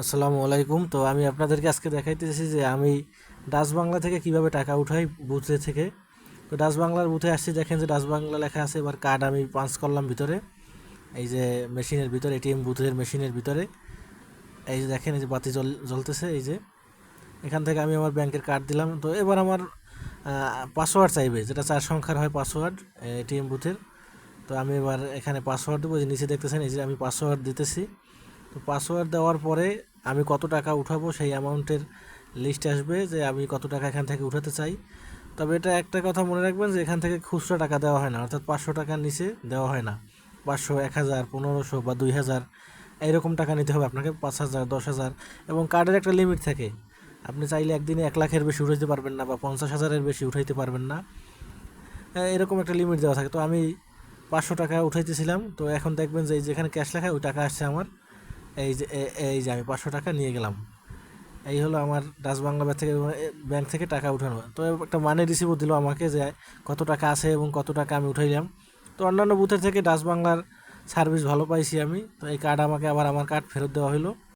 আসসালামু আলাইকুম। তো আমি আপনাদেরকে আজকে দেখাইতেছি যে আমি ডাচ বাংলা থেকে কীভাবে টাকা উঠাই বুথে থেকে। তো ডাচ বাংলার বুথে আসছি, দেখেন যে ডাচ বাংলা লেখা আছে, এবার কার্ড আমি পাঞ্চ করলাম ভিতরে। এই যে মেশিনের ভিতরে, এটিএম বুথের মেশিনের ভিতরে। এই যে দেখেন, এই যে বাতি জ্বল জ্বলতেছে, এই যে। এখান থেকে আমি আমার ব্যাংকের কার্ড দিলাম। তো এবার আমার পাসওয়ার্ড চাইবে, যেটা চার সংখ্যার হয় পাসওয়ার্ড এটিএম বুথের। তো আমি এবার এখানে পাসওয়ার্ড দেবো, যে নিচে দেখতেছেন, এই যে আমি পাসওয়ার্ড দিতেছি। তো পাসওয়ার্ড দেওয়ার পরে আমি কত টাকা উঠাবো সেই অ্যামাউন্টের লিস্ট আসবে যে আমি কত টাকা এখান থেকে উঠাতে চাই। তবে এটা একটা কথা মনে রাখবেন যে এখান থেকে খুচরা টাকা দেওয়া হয় না, অর্থাৎ পাঁচশো টাকার নিচে দেওয়া হয় না। পাঁচশো, এক হাজার, পনেরোশো বা দুই হাজার, এইরকম টাকা নিতে হবে আপনাকে, পাঁচ হাজার, দশ হাজার এবং কার্ডের একটা লিমিট থাকে। আপনি চাইলে একদিনে এক লাখের বেশি উঠাইতে পারবেন না বা পঞ্চাশ হাজারের বেশি উঠাইতে পারবেন না। এ- এরকম একটা লিমিট দেওয়া থাকে। তো আমি পাঁচশো টাকা উঠাইতেছিলাম, তো এখন দেখবেন যে যেখানে ক্যাশ লেখা, ওই টাকা আসছে আমার। এই যে এই যে আমি পাঁচশো টাকা নিয়ে গেলাম। এই হলো আমার ডাচ বাংলা ব্যাংক থেকে ব্যাংক থেকে টাকা উঠানো। তো একটা মানি রিসিভও দিল আমাকে যে কত টাকা আছে এবং কত টাকা আমি উঠাইলাম। তো অন্যান্য বুথের থেকে ডাচ বাংলার সার্ভিস ভালো পাইছি আমি। তো এই কার্ড আমাকে আবার আমার কার্ড ফেরত দেওয়া হলো